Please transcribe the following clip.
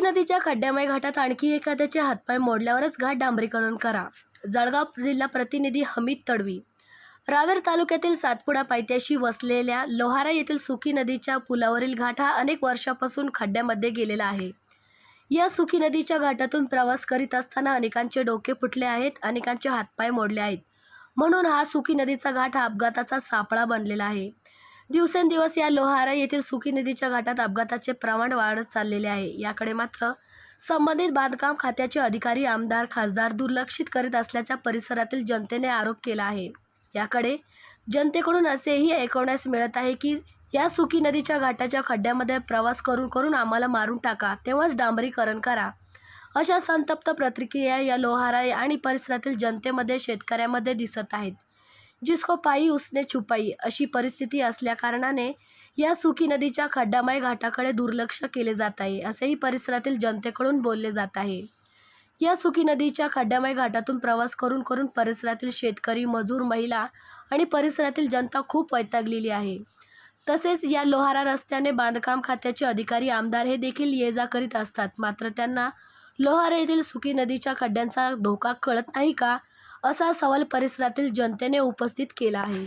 नदीच्या खड्ड्यामय घाटात आणखी एखाद्याचे हातपाय मोडल्यावरच घाट डांबरीकरण करा. जळगाव जिल्हा प्रतिनिधी हमीद तडवी. रावेर तालुक्यातील सातपुडा पायथ्याशी वसलेल्या लोहारा येथील सुकी नदीच्या पुलावरील घाट हा अनेक वर्षापासून खड्ड्यामध्ये गेलेला आहे. या सुकी नदीच्या घाटातून प्रवास करीत असताना अनेकांचे डोके फुटले आहेत अनेकांचे हातपाय मोडले आहेत. म्हणून हा सुकी नदीचा घाट हा अपघाताचा सापळा बनलेला आहे. दिवसेंदिवस या लोहारा येथील सुकी नदीच्या घाटात अपघाताचे प्रमाण वाढत चाललेले आहे. याकडे मात्र संबंधित बांधकाम खात्याचे अधिकारी आमदार खासदार दुर्लक्षित करीत असल्याच्या परिसरातील जनतेने आरोप केला आहे. याकडे जनतेकडून असेही ऐकवण्यास मिळत आहे की या सुकी नदीच्या घाटाच्या खड्ड्यामध्ये प्रवास करून करून आम्हाला मारून टाका तेव्हाच डांबरीकरण करा. अशा संतप्त प्रतिक्रिया या लोहारा आणि परिसरातील जनतेमध्ये शेतकऱ्यामध्ये दिसत आहेत. जिसको पायी उसने छुपाई अशी परिस्थिती असल्याकारणाने या सुकी नदीच्या खड्डामय घाटाकडे दुर्लक्ष केले जात आहे असेही परिसरातील जनतेकडून बोलले जात आहे. या सुकी नदीच्या खड्ड्यामय घाटातून प्रवास करून करून परिसरातील शेतकरी मजूर महिला आणि परिसरातील जनता खूप वैतागलेली आहे. तसेच या लोहारा रस्त्याने बांधकाम खात्याचे अधिकारी आमदार हे देखील ये जा करीत असतात. मात्र त्यांना लोहारा येथील सुकी नदीच्या खड्ड्यांचा धोका कळत नाही का? असा सवाल परिसरातील जनतेने उपस्थित केला आहे.